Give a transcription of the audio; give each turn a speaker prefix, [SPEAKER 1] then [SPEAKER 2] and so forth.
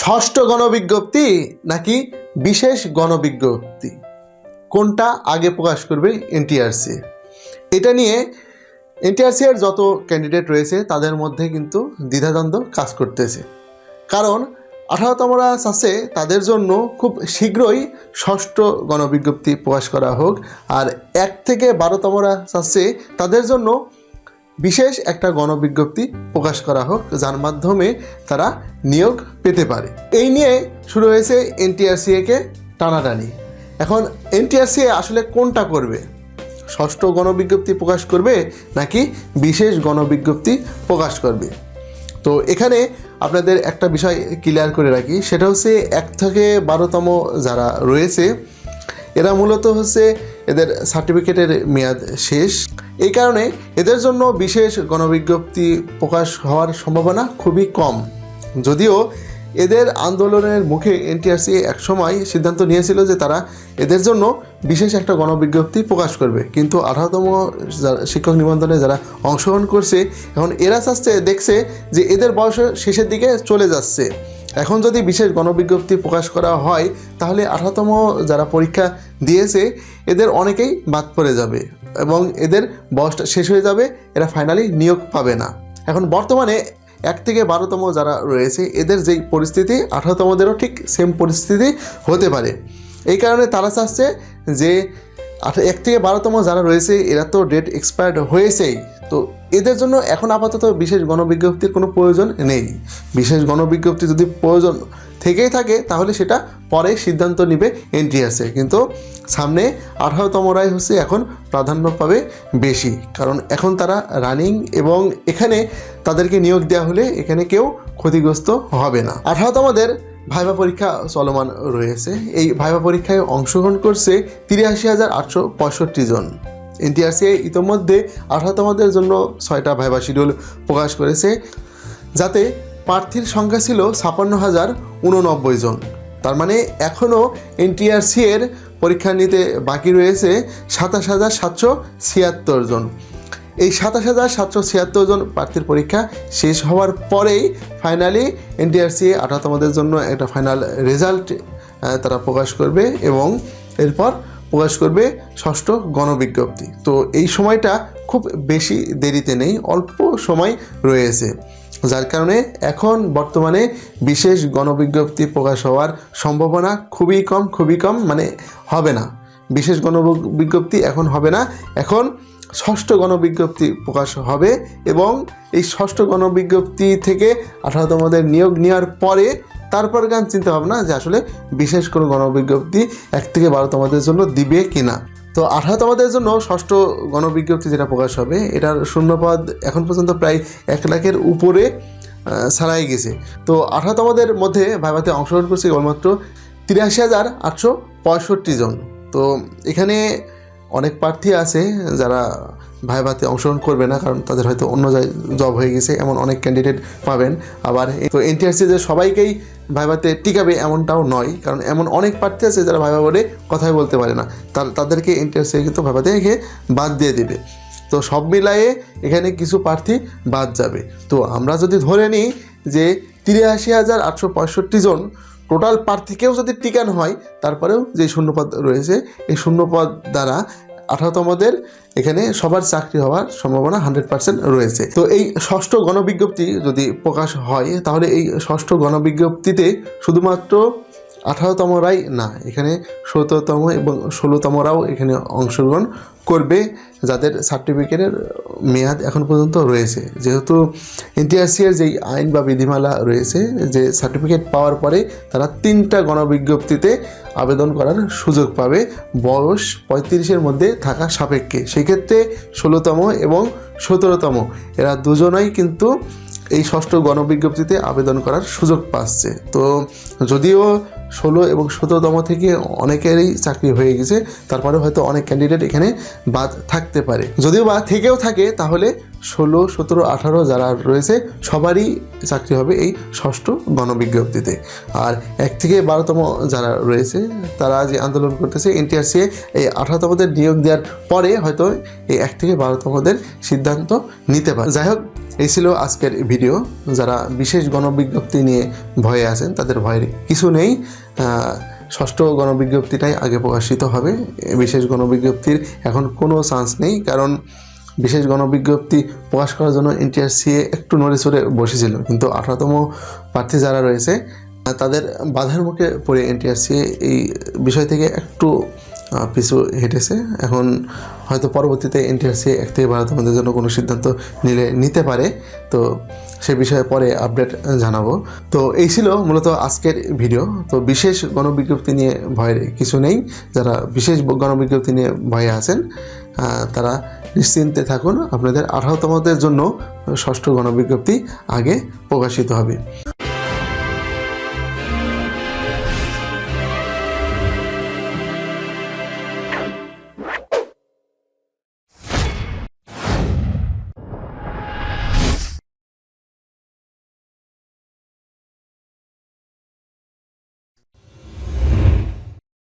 [SPEAKER 1] ষষ্ঠ গণবিজ্ঞপ্তি নাকি বিশেষ গণবিজ্ঞপ্তি? কোনটা আগে প্রকাশ করবে এনটিআরসি? এটা নিয়ে এনটিআরসি এর যত ক্যান্ডিডেট রয়েছে, তাদের মধ্যে কিন্তু দ্বিধাদ্বন্দ্ব কাজ করতেছে। কারণ আঠারোতমরা চাচ্ছে তাদের জন্য খুব শীঘ্রই ষষ্ঠ গণবিজ্ঞপ্তি প্রকাশ করা হোক, আর এক থেকে বারোতমরা চাচ্ছে তাদের জন্য বিশেষ একটা গণবিজ্ঞপ্তি প্রকাশ করা হোক, যার মাধ্যমে তারা নিয়োগ পেতে পারে। এই নিয়ে শুরু হয়েছে এনটিআরসিএকে টানাটানি। এখন এনটিআরসিএ আসলে কোনটা করবে? ষষ্ঠ গণবিজ্ঞপ্তি প্রকাশ করবে নাকি বিশেষ গণবিজ্ঞপ্তি প্রকাশ করবে? তো এখানে আপনাদের একটা বিষয় ক্লিয়ার করে রাখি, সেটা হচ্ছে এক থেকে বারোতম যারা রয়েছে, এরা মূলত হচ্ছে এদের সার্টিফিকেটের মেয়াদ শেষ। এই কারণে এদের জন্য বিশেষ গণবিজ্ঞপ্তি প্রকাশ হওয়ার সম্ভাবনা খুবই কম। যদিও এদের আন্দোলনের মুখে এনটিআরসি একসময় সিদ্ধান্ত নিয়েছিল যে তারা এদের জন্য বিশেষ একটা গণবিজ্ঞপ্তি প্রকাশ করবে। কিন্তু আঠারোতম শিক্ষক নিবন্ধনে যারা অংশগ্রহণ করছে, এখন এরা চাচ্ছে, দেখছে যে এদের বয়স শেষের দিকে চলে যাচ্ছে। এখন যদি বিশেষ গণবিজ্ঞপ্তি প্রকাশ করা হয়, তাহলে আঠারোতম যারা পরীক্ষা দিয়েছে, এদের অনেকেই বাদ পড়ে যাবে। এবং এদের বয়সটা শেষ হয়ে যাবে, এরা ফাইনালি নিয়োগ পাবে না। এখন বর্তমানে এক থেকে বারোতম যারা রয়েছে, এদের যেই পরিস্থিতি, আঠারোতমদেরও ঠিক সেম পরিস্থিতি হতে পারে। এই কারণে তারা চাচ্ছে যে এক থেকে বারোতম যারা রয়েছে, এরা তো ডেট এক্সপায়ার্ড হয়েছেই। তো এদের জন্য এখন আপাতত বিশেষ গণবিজ্ঞপ্তির কোনো প্রয়োজন নেই। বিশেষ গণবিজ্ঞপ্তি যদি প্রয়োজন থেকেই থাকে, তাহলে সেটা পরে সিদ্ধান্ত নেবে এনটিআরসি। কিন্তু সামনে আঠারোতমরাই হচ্ছে এখন প্রাধান্য পাবে বেশি। কারণ এখন তারা রানিং এবং এখানে তাদেরকে নিয়োগ দেওয়া হলে এখানে কেউ ক্ষতিগ্রস্ত হবে না। আঠারোতমদের ভাইবা পরীক্ষা চলমান রয়েছে। এই ভাইবা পরীক্ষায় অংশগ্রহণ করছে তিরাশি হাজার আটশো পঁয়ষট্টি জন। এনটিআরসি ইতোমধ্যে আঠারোতমদের জন্য ছয়টা ভাইবা শিডিউল প্রকাশ করেছে, যাতে প্রার্থীর সংখ্যা ছিল ছাপান্ন হাজার উননব্বই জন। তার মানে এখনও এনটিআরসি এর পরীক্ষা নিতে বাকি রয়েছে সাতাশ হাজার সাতশো ছিয়াত্তর জন। এই সাতাশ হাজার সাতশো ছিয়াত্তর জন প্রার্থীর পরীক্ষা শেষ হওয়ার পরেই ফাইনালি এনটিআরসি আঠারোতমদের জন্য একটা ফাইনাল রেজাল্ট তারা প্রকাশ করবে এবং এরপর প্রকাশ করবে ষষ্ঠ গণবিজ্ঞপ্তি। তো এই সময়টা খুব বেশি দেরিতে নেই, অল্প সময় রয়েছে। যার কারণে এখন বর্তমানে বিশেষ গণবিজ্ঞপ্তি প্রকাশ হওয়ার সম্ভাবনা খুবই কম খুবই কম মানে হবে না। বিশেষ গণবিজ্ঞপ্তি এখন হবে না। এখন ষষ্ঠ গণবিজ্ঞপ্তি প্রকাশ হবে এবং এই ষষ্ঠ গণবিজ্ঞপ্তি থেকে আঠারোতমদের নিয়োগ নেওয়ার পরে তারপর গান চিন্তা ভাবনা যে আসলে বিশেষ কোনো গণবিজ্ঞপ্তি এক থেকে বারোতমদের জন্য দিবে কিনা? তো আঠারোতমদের জন্য ষষ্ঠ গণবিজ্ঞপ্তি যেটা প্রকাশ হবে, এটার শূন্যপদ এখন পর্যন্ত প্রায় এক লাখের উপরে ছাড়াই গেছে। তো আঠারোতমদের মধ্যে ভাইভাতে অংশগ্রহণ করছে কেবলমাত্র তিরাশি হাজার আটশো পঁয়ষট্টি জন। তো এখানে অনেক প্রার্থী আছে যারা ভাইভাতে অংশগ্রহণ করবে না, কারণ তাদের হয়তো অন্য জব হয়ে গেছে, এমন অনেক ক্যান্ডিডেট পাবেন। আবার তো এনটিআরসি যে সবাইকেই ভাইভাতে টিকাবে এমনটাও নয়, কারণ এমন অনেক প্রার্থী আছে যারা ভাইভা বলে কথাই বলতে পারে না। তাদেরকে এনটিআরসি কিন্তু ভাইভাতে রেখে বাদ দিয়ে দিবে। তো সব মিলায়ে এখানে কিছু প্রার্থী বাদ যাবে। তো আমরা যদি ধরে নিই যে তিরাশি হাজার আটশো পঁয়ষট্টি জন টোটাল প্রার্থীকেও যদি টিকান হয়, তারপরেও যে শূন্যপদ রয়েছে, এই শূন্যপদ দ্বারা আঠারোতমদের এখানে সবার চাকরি হওয়ার সম্ভাবনা হান্ড্রেড পার্সেন্ট রয়েছে। তো এই ষষ্ঠ গণবিজ্ঞপ্তি যদি প্রকাশ হয়, তাহলে এই ষষ্ঠ গণবিজ্ঞপ্তিতে শুধুমাত্র আঠারোতমরাই না, এখানে সতেরোতম এবং ষোলোতমরাও এখানে অংশগ্রহণ করবে, যাদের সার্টিফিকেটের মেয়াদ এখন পর্যন্ত রয়েছে। যেহেতু এনটিআরসি এর যেই আইন বা বিধিমালা রয়েছে, যে সার্টিফিকেট পাওয়ার পরে তারা তিনটা গণবিজ্ঞপ্তিতে আবেদন করার সুযোগ পাবে, বয়স পঁয়ত্রিশের মধ্যে থাকা সাপেক্ষে। সেক্ষেত্রে ষোলোতম এবং সতেরোতম, এরা দুজনাই কিন্তু এই ষষ্ঠ গণবিজ্ঞপ্তিতে আবেদন করার সুযোগ পাচ্ছে। তো যদিও ষোলো এবং সতেরোতম থেকে অনেকেরই চাকরি হয়ে গেছে। তারপরে হয়তো অনেক ক্যান্ডিডেট এখানে বাদ থাকতে পারে। যদিও বা থেকেও থাকে, তাহলে ষোলো, সতেরো, আঠারো যারা রয়েছে, সবারই চাকরি হবে এই ষষ্ঠ গণবিজ্ঞপ্তিতে। আর এক থেকে বারোতম যারা রয়েছে, তারা যে আন্দোলন করতেছে, এনটিআরসি এই আঠারোতমদের নিয়োগ দেওয়ার পরে হয়তো এই এক থেকে বারোতমদের সিদ্ধান্ত নিতে পারে। যাই হোক, এই ছিল আজকের ভিডিও। যারা বিশেষ গণবিজ্ঞপ্তি নিয়ে ভয়ে আছেন, তাদের ভয়ের কিছু নেই। ষষ্ঠ গণবিজ্ঞপ্তিটাই আগে প্রকাশিত হবে। বিশেষ গণবিজ্ঞপ্তির এখন কোনো চান্স নেই কারণ বিশেষ গণবিজ্ঞপ্তি প্রকাশ করার জন্য এনটিআরসিএ একটু নড়ে চড়ে বসেছিল। কিন্তু আঠারোতম প্রার্থী যারা রয়েছে, তাদের বাধার মুখে পড়ে এনটিআরসিএ এই বিষয় থেকে একটু পিছু হেঁটেছে। এখন হয়তো পরবর্তীতে এনটিআরসি এক থেকে বারোতমদের জন্য কোনো সিদ্ধান্ত নিলে নিতে পারে। তো সে বিষয়ে পরে আপডেট জানাব। তো এই ছিল মূলত আজকের ভিডিও তো বিশেষ গণবিজ্ঞপ্তি নিয়ে ভয়ের কিছু নেই। যারা বিশেষ গণবিজ্ঞপ্তি নিয়ে ভয়ে আছেন তারা নিশ্চিন্তে থাকুন। আপনাদের আঠারোতমদের জন্য ষষ্ঠ গণবিজ্ঞপ্তি আগে প্রকাশিত হবে।